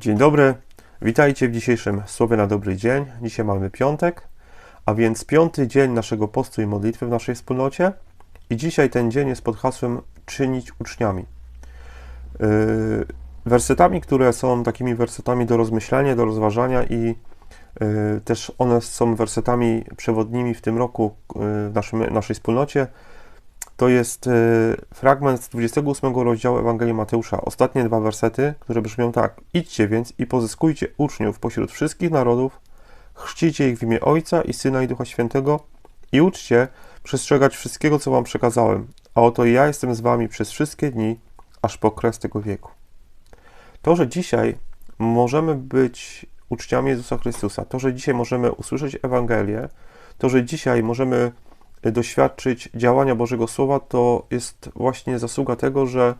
Dzień dobry, witajcie w dzisiejszym Słowie na dobry dzień. Dzisiaj mamy piątek, a więc piąty dzień naszego postu i modlitwy w naszej wspólnocie. I dzisiaj ten dzień jest pod hasłem czynić uczniami. Yy, wersetami, które są takimi wersetami do rozmyślania, do rozważania i yy, też one są wersetami przewodnimi w tym roku yy, w naszym, naszej wspólnocie. To jest y, fragment z 28 rozdziału Ewangelii Mateusza. Ostatnie dwa wersety, które brzmią tak. Idźcie więc i pozyskujcie uczniów pośród wszystkich narodów, chrzcicie ich w imię Ojca i Syna i Ducha Świętego i uczcie przestrzegać wszystkiego, co wam przekazałem. A oto ja jestem z wami przez wszystkie dni, aż po kres tego wieku. To, że dzisiaj możemy być uczciami Jezusa Chrystusa, to, że dzisiaj możemy usłyszeć Ewangelię, to, że dzisiaj możemy doświadczyć działania Bożego Słowa, to jest właśnie zasługa tego, że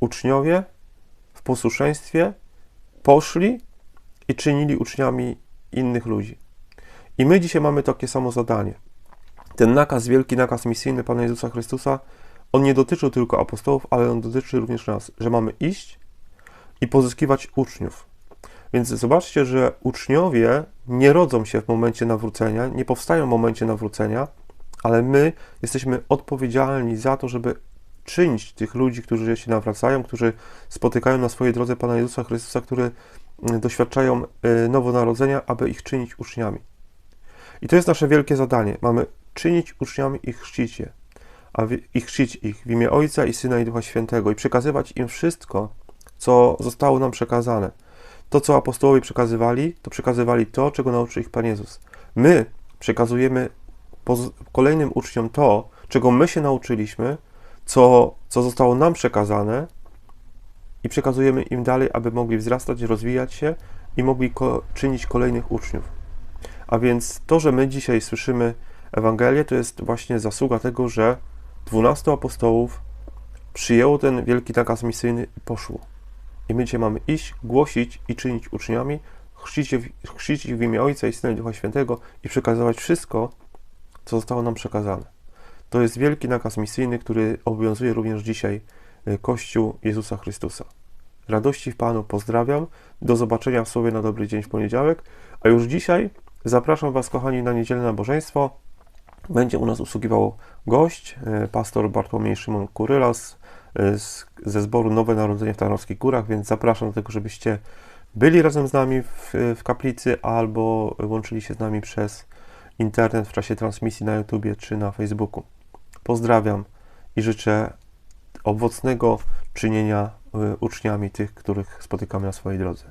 uczniowie w posłuszeństwie poszli i czynili uczniami innych ludzi. I my dzisiaj mamy takie samo zadanie. Ten nakaz, wielki nakaz misyjny Pana Jezusa Chrystusa, on nie dotyczył tylko apostołów, ale on dotyczy również nas, że mamy iść i pozyskiwać uczniów. Więc zobaczcie, że uczniowie nie rodzą się w momencie nawrócenia, nie powstają w momencie nawrócenia, ale my jesteśmy odpowiedzialni za to, żeby czynić tych ludzi, którzy się nawracają, którzy spotykają na swojej drodze Pana Jezusa Chrystusa, którzy mm, doświadczają y, nowonarodzenia, aby ich czynić uczniami. I to jest nasze wielkie zadanie. Mamy czynić uczniami i chrzcić je, a i chrzcić ich w imię Ojca i Syna i Ducha Świętego i przekazywać im wszystko, co zostało nam przekazane. To, co apostołowie przekazywali, to przekazywali to, czego nauczył ich Pan Jezus. My przekazujemy kolejnym uczniom to, czego my się nauczyliśmy, co, co zostało nam przekazane i przekazujemy im dalej, aby mogli wzrastać, rozwijać się i mogli ko czynić kolejnych uczniów. A więc to, że my dzisiaj słyszymy Ewangelię, to jest właśnie zasługa tego, że 12 apostołów przyjęło ten wielki nakaz misyjny i poszło. I my dzisiaj mamy iść, głosić i czynić uczniami, chrzcić, ich w imię Ojca i Syna i Ducha Świętego i przekazywać wszystko, co zostało nam przekazane. To jest wielki nakaz misyjny, który obowiązuje również dzisiaj e, Kościół Jezusa Chrystusa. Radości w Panu pozdrawiam. Do zobaczenia w Słowie na dobry dzień w poniedziałek. A już dzisiaj zapraszam Was, kochani, na niedzielne nabożeństwo. Będzie u nas usługiwał gość, e, pastor Bartłomiej Szymon Kurylas e, ze zboru Nowe Narodzenie w Tarnowskich Górach, więc zapraszam do tego, żebyście byli razem z nami w, w kaplicy albo łączyli się z nami przez internet w czasie transmisji na YouTubie czy na Facebooku. Pozdrawiam i życzę owocnego czynienia y, uczniami tych, których spotykamy na swojej drodze.